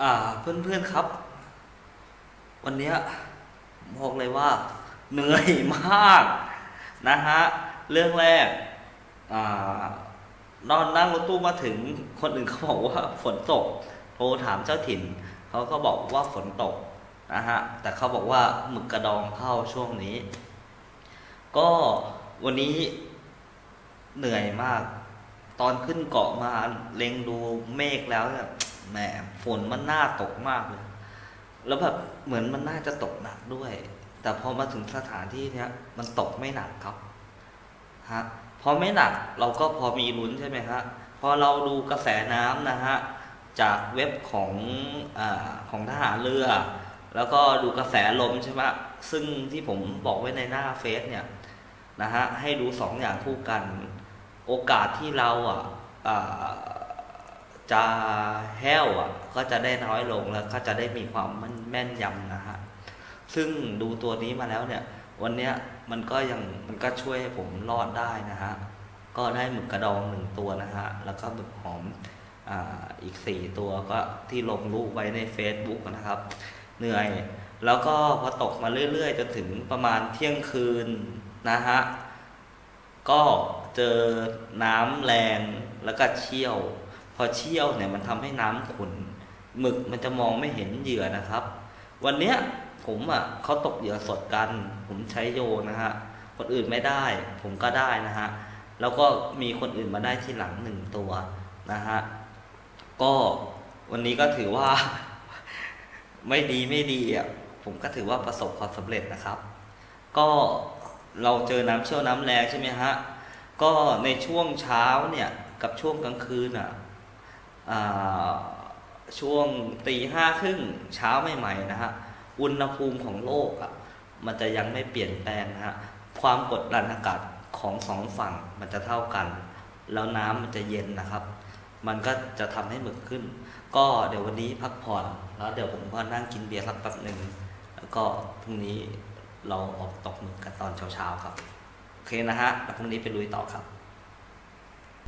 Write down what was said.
อ่าเพื่อนๆครับ วันนี้บอกเลยว่า เหนื่อยมากนะฮะ เรื่องแรกอ่านอนนั่งรถตู้มาถึงคนอื่นเขาบอกว่าฝนตก โทรถามเจ้าถิ่น เขาก็บอกว่าฝนตกนะฮะ แต่เขาบอกว่าหมึกกระดองเข้าช่วงนี้ ก็วันนี้เหนื่อยมาก ตอนขึ้นเกาะมาเล็งดูเมฆแล้วเนี่ย แหมฝนมันน่าตกมากเลย แล้วแบบเหมือนมันน่าจะตกหนักด้วย แต่พอมาถึงสถานที่เนี้ยมันตกไม่หนักครับฮะพอไม่หนักเราก็พอมีลุ้นใช่ไหมฮะพอเราดูกระแสน้ำนะฮะจากเว็บของอของทหารเรือ แล้วก็ดูกระแสลมใช่ไหมซึ่งที่ผมบอกไว้ในหน้าเฟซเนี่ยนะฮะให้ดูสองอย่างคู่กัน โอกาสที่เราอะ จะแห้วอะก็จะได้น้อยลงแล้วก็จะได้มีความแม่นแม่นยำนะฮะซึ่งดูตัวนี้มาแล้วเนี่ย วันเนี้ยมันก็ยังมันก็ช่วยให้ผมรอดได้นะฮะก็ได้หมึกกระดองหนึ่งตัวนะฮะแล้วก็หมึกหอมอ่าอีกสี่ตัวก็ที่ลงรูปไว้ใน Facebook นะครับ เหนื่อย แล้วก็พอตกมาเรื่อยๆจนถึงประมาณเที่ยงคืนนะฮะก็เจอน้ำแรงแล้วก็เชี่ยว พอเชี่ยวเนี่ยมันทำให้น้ำขุ่นหมึกมันจะมองไม่เห็นเหยื่อนะครับ วันเนี้ยผมอะเขาตกเหยื่อสดกัน ผมใช้โยนะฮะคนอื่นไม่ได้ ผมก็ได้นะฮะแล้วก็มีคนอื่นมาได้ที่หลังหนึ่งตัวนะฮะก็วันนี้ก็ถือว่า ไม่ดีไม่ดีอะผมก็ถือว่าประสบความสำเร็จนะครับ ก็เราเจอน้ำเชี่ยวน้ำแรงใช่ไหมฮะก็ในช่วงเช้าเนี่ยกับช่วงกลางคืนอะ ช่วงตีห้าครึ่งเช้าใหม่ๆนะฮะอุณหภูมิของโลกอะมันจะยังไม่เปลี่ยนแปลงนะฮะความกดดันอากาศของสองฝั่งมันจะเท่ากัน แล้วน้ำมันจะเย็นนะครับ มันก็จะทำให้หมึกขึ้น ก็เดี๋ยววันนี้พักผ่อน แล้วเดี๋ยวผมก็นั่งกินเบียร์สักแป๊บหนึ่งแล้วก็พรุ่งนี้เราออกตกหมึกกันตอนเช้าๆครับ โอเคนะฮะแล้วพรุ่งนี้ไปลุยต่อครับ